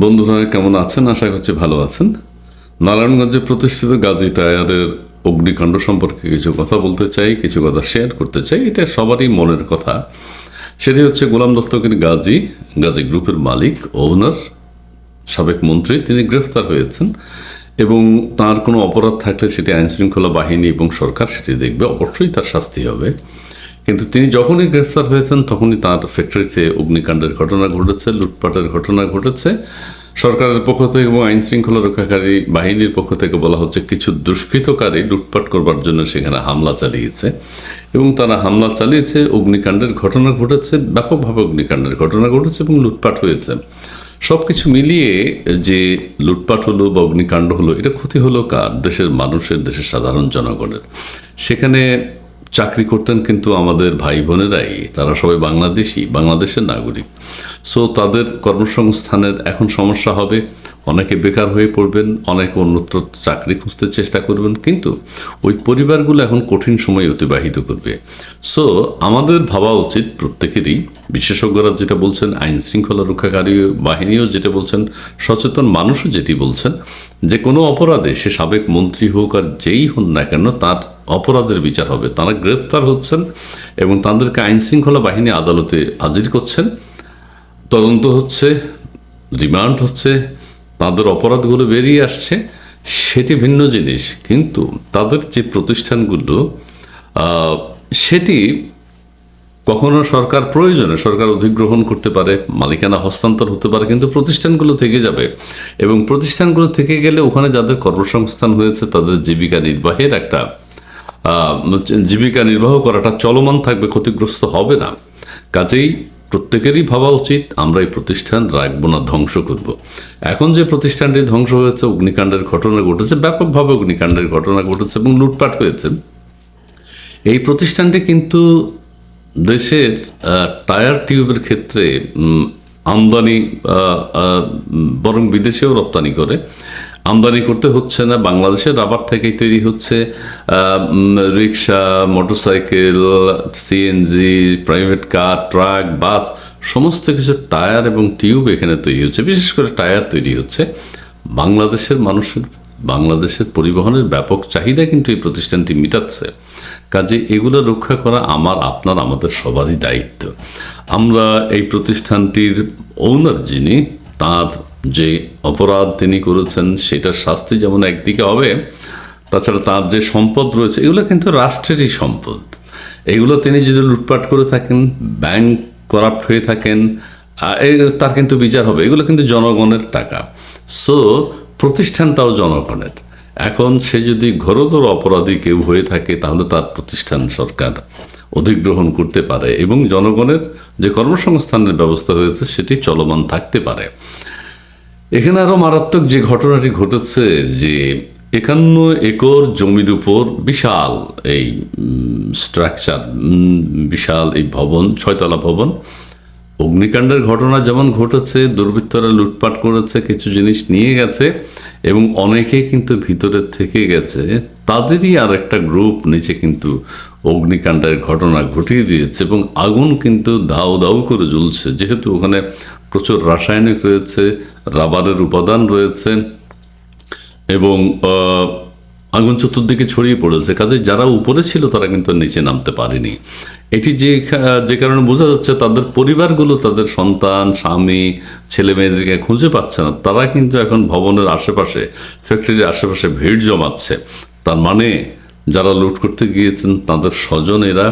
বন্ধুরা, কেমন আছেন? আশা করছি ভালো আছেন। নারায়ণগঞ্জে প্রতিষ্ঠিত গাজী টায়ারের অগ্নিকাণ্ড সম্পর্কে কিছু কথা বলতে চাই, কিছু কথা শেয়ার করতে চাই। এটা সবারই মনের কথা। সেটি হচ্ছে গোলাম দস্তগীর গাজী গাজী গ্রুপের মালিক ওনার সাবেক মন্ত্রী, তিনি গ্রেফতার হয়েছেন এবং তার কোনো অপরাধ থাকলে সেটি আইনশৃঙ্খলা বাহিনী এবং সরকার সেটি দেখবে। অবশ্যই তার শাস্তি হবে। কিন্তু তিনি যখনই গ্রেফতার হয়েছেন, তখনই তার ফ্যাক্টরিতে অগ্নিকাণ্ডের ঘটনা ঘটেছে, লুটপাটের ঘটনা ঘটেছে। সরকারের পক্ষ থেকে এবং আইন শৃঙ্খলা রক্ষাকারী বাহিনীর পক্ষ থেকে বলা হচ্ছে, কিছু দুষ্কৃতকারী লুটপাট করবার জন্য সেখানে হামলা চালিয়েছে এবং তারা হামলা চালিয়েছে, অগ্নিকাণ্ডের ঘটনা ঘটেছে, ব্যাপকভাবে অগ্নিকাণ্ডের ঘটনা ঘটেছে এবং লুটপাট হয়েছে। সব কিছু মিলিয়ে যে লুটপাট হলো বা অগ্নিকাণ্ড হলো, এটা ক্ষতি হলো কার? দেশের মানুষের, দেশের সাধারণ জনগণের। সেখানে চাকরি করতেন কিন্তু আমাদের ভাই বোনেরাই তারা সবাই বাংলাদেশি বাংলাদেশের নাগরিক। সো তাদের কর্মসংস্থানের এখন সমস্যা হবে। অনেকে বেকার হয়ে পড়বেন, অনেকে অন্যত্র চাকরি খুঁজতে চেষ্টা করবেন, কিন্তু ওই পরিবারগুলো এখন কঠিন সময় অতিবাহিত করবে। সো আমাদের ভাবা উচিত প্রত্যেকেরই, বিশেষজ্ঞরা যেটা বলছেন আইন শৃঙ্খলা রক্ষাকারী বাহিনীও যেটা বলছেন, সচেতন মানুষও যেটি বলছেন, যে কোনো অপরাধে সে সাবেক মন্ত্রী হোক আর যেই হন না কেন, তার অপরাধের বিচার হবে। তারা গ্রেফতার হচ্ছেন এবং তাদেরকে আইন শৃঙ্খলা বাহিনী আদালতে হাজির করছেন। তদন্ত হচ্ছে রিমান্ড হচ্ছে, তাদের অপরাধগুলো বেরিয়ে আসছে, সেটি ভিন্ন জিনিস। কিন্তু তাদের যে প্রতিষ্ঠানগুলো সেটি কখনো সরকার প্রয়োজনে, সরকার অধিগ্রহণ করতে পারে, মালিকানা হস্তান্তর হতে পারে, কিন্তু প্রতিষ্ঠানগুলো থেকে যাবে। এবং প্রতিষ্ঠানগুলো থেকে গেলে ওখানে যাদের কর্মসংস্থান হয়েছে, তাদের জীবিকা নির্বাহের একটা জীবিকা নির্বাহ করাটা চলমান থাকবে, ক্ষতিগ্রস্ত হবে না। কাজেই প্রত্যেকেরই ভাবা উচিত, আমরা এই প্রতিষ্ঠান রাখব না, ধ্বংস করব। এখন যে প্রতিষ্ঠানটি ধ্বংস হয়েছে, অগ্নিকাণ্ডের ঘটনা ঘটেছে, ব্যাপকভাবে অগ্নিকাণ্ডের ঘটনা ঘটেছে এবং লুটপাট হয়েছে, এই প্রতিষ্ঠানটি কিন্তু দেশের টায়ার টিউবের ক্ষেত্রে আমদানি বরং বিদেশেও রপ্তানি করে আমদানি করতে হচ্ছে না বাংলাদেশের রাবার থেকেই তৈরি হচ্ছে rickshaw, motorcycle CNG private car truck bus সমস্ত কিছু টায়ার এবং টিউব এখানে তৈরি হচ্ছে। বিশেষ করে টায়ার তৈরি হচ্ছে। বাংলাদেশের মানুষের, বাংলাদেশের পরিবহনের ব্যাপক চাহিদা কিন্তু এই প্রতিষ্ঠানটি মেটাচ্ছে। কাজে এগুলো রক্ষা করা আমার, আপনার, আমাদের সবারই দায়িত্ব। আমরা এই প্রতিষ্ঠানটির ওনার যিনি, তার যে অপরাধ তিনি করেছেন, সেটার শাস্তি যেমন একদিকে হবে, তাছাড়া তার যে সম্পদ রয়েছে, এগুলো কিন্তু রাষ্ট্রেরই সম্পদ। এগুলো তিনি যদি লুটপাট করে থাকেন, ব্যাংক করাপ্ট হয়ে থাকেন তার কিন্তু বিচার হবে। এগুলো কিন্তু জনগণের টাকা। সো, প্রতিষ্ঠানটাও জনগণের। এখন সে যদি ঘোরতর অপরাধী কেউ হয়ে থাকে, তাহলে তার প্রতিষ্ঠান সরকার অধিগ্রহণ করতে পারে এবং জনগণের যে কর্মসংস্থানের ব্যবস্থা হয়েছে, সেটি চলমান থাকতে পারে। এখানে আরও মারাত্মক যে ঘটনাটি ঘটেছে যে একান্ন একর জমির উপর বিশাল এই স্ট্রাকচার বিশাল এই ভবন, ছয়তলা ভবন, অগ্নিকাণ্ডের ঘটনা যেমন ঘটেছে, দুর্বৃত্তরা লুটপাট করেছে, কিছু জিনিস নিয়ে গেছে এবং অনেকেই কিন্তু ভিতরে থেকে গেছে। তাদেরই আর একটা গ্রুপ নিচে কিন্তু অগ্নিকাণ্ডের ঘটনা ঘটিয়ে দিয়েছে এবং আগুন কিন্তু দাউ দাউ করে জ্বলছে। যেহেতু ওখানে প্রচুর রাসায়নিক রয়েছে, রাবারের উপাদান রয়েছে এবং আগুন চতুর্দিকে ছড়িয়ে পড়েছে। কাজে যারা উপরে ছিল তারা কিন্তু নিচে নামতে পারেনি। এটি যে যে কারণে বোঝা যাচ্ছে তাদের পরিবারগুলো, তাদের সন্তান, স্বামী ছেলে মেয়েদেরকে খুঁজে পাচ্ছে না। তারা কিন্তু এখন ভবনের আশেপাশে, ফ্যাক্টরির আশেপাশে ভিড় জমাচ্ছে। তার মানে যারা লুট করতে গিয়েছেন তাদের স্বজনেরা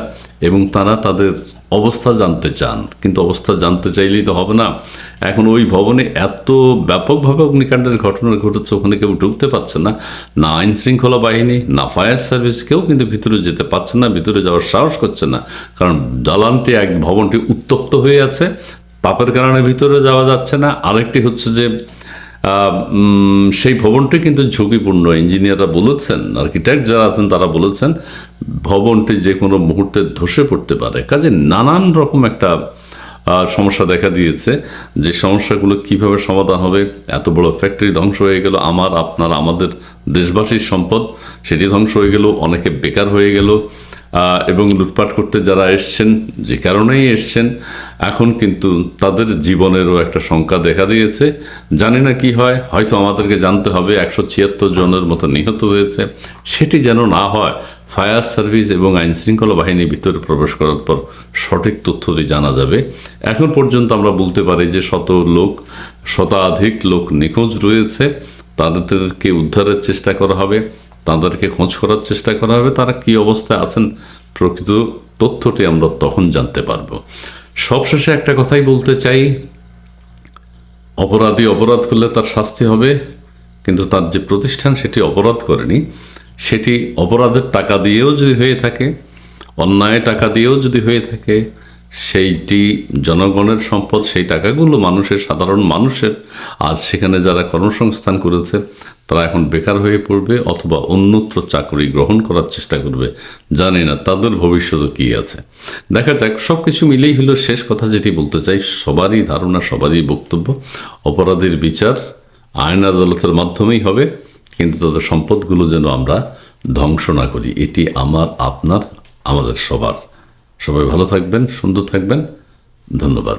এবং তারা তাদের অবস্থা জানতে চান, কিন্তু অবস্থা জানতে চাইলেই তো হবে না। এখন ওই ভবনে এত ব্যাপকভাবে অগ্নিকাণ্ডের ঘটনা ঘটেছে, ওখানে কেউ ঢুকতে পারছে না। না আইন শৃঙ্খলা বাহিনী, না ফায়ার সার্ভিস, কেউ কিন্তু ভিতরে যেতে পারছে না, ভিতরে যাওয়ার সাহস করছে না। কারণ দালানটি এক ভবনটি উত্তপ্ত হয়ে আছে তাপের কারণে ভিতরে যাওয়া যাচ্ছে না। আরেকটি হচ্ছে যে সেই ভবনটি কিন্তু ঝুঁকিপূর্ণ। ইঞ্জিনিয়াররা বলেছেন, আর্কিটেক্ট যারা আছেন তারা বলেছেন ভবনটি যে কোনো মুহূর্তে ধসে পড়তে পারে। কাজে নানান রকম একটা সমস্যা দেখা দিয়েছে। যে সমস্যাগুলো কীভাবে সমাধান হবে, এত বড় ফ্যাক্টরি ধ্বংস হয়ে গেল, আমার, আপনার, আমাদের দেশবাসীর সম্পদ, সেটি ধ্বংস হয়ে গেল, অনেকে বেকার হয়ে গেল এবং লুটপাট করতে যারা এসছেন, যে কারণেই এসছেন, এখন কিন্তু তাদের জীবনেরও একটা শঙ্কা দেখা দিয়েছে। জানি না কি হয়, হয়তো আমাদেরকে জানতে হবে, একশো ছিয়াত্তর জনের মতো নিহত হয়েছে। সেটি যেন না হয় ফায়ার সার্ভিস এবং আইন শৃঙ্খলা বাহিনীর ভিতরে প্রবেশ করার পর সঠিক তথ্যটি জানা যাবে। এখন পর্যন্ত আমরা বলতে পারি যে শত লোক, শতাধিক লোক নিখোঁজ রয়েছে। তাদেরকে উদ্ধারের চেষ্টা করা হবে, তাদেরকে খোঁজ করার চেষ্টা করা হবে, তারা কি অবস্থায় আছেন প্রকৃত তথ্যটি আমরা তখন জানতে পারব। সবশেষে একটা কথাই বলতে চাই, অপরাধী অপরাধ করলে তার শাস্তি হবে, কিন্তু তার যে প্রতিষ্ঠান সেটি অপরাধ করেনি। সেটি অপরাধের টাকা দিয়েও যদি হয়ে থাকে, অন্যায় টাকা দিয়েও যদি হয়ে থাকে, সেইটি জনগণের সম্পদ, সেই টাকাগুলো মানুষের, সাধারণ মানুষের। আজ সেখানে যারা কর্মসংস্থান করেছে, তারা এখন বেকার হয়ে পড়বে অথবা অন্যত্র চাকরি গ্রহণ করার চেষ্টা করবে। জানি না, তাদের ভবিষ্যতে কী আছে। দেখা যাক সব কিছু মিলেই হলো শেষ কথা যেটি বলতে চাই। সবারই ধারণা, সবারই বক্তব্য। অপরাধীর বিচার আইন আদালতের মাধ্যমেই হবে। কিন্তু তাদের সম্পদগুলো যেন আমরা ধ্বংস না করি, এটি আমার, আপনার, আমাদের সবার। সবাই ভালো থাকবেন, সুন্দর থাকবেন। ধন্যবাদ।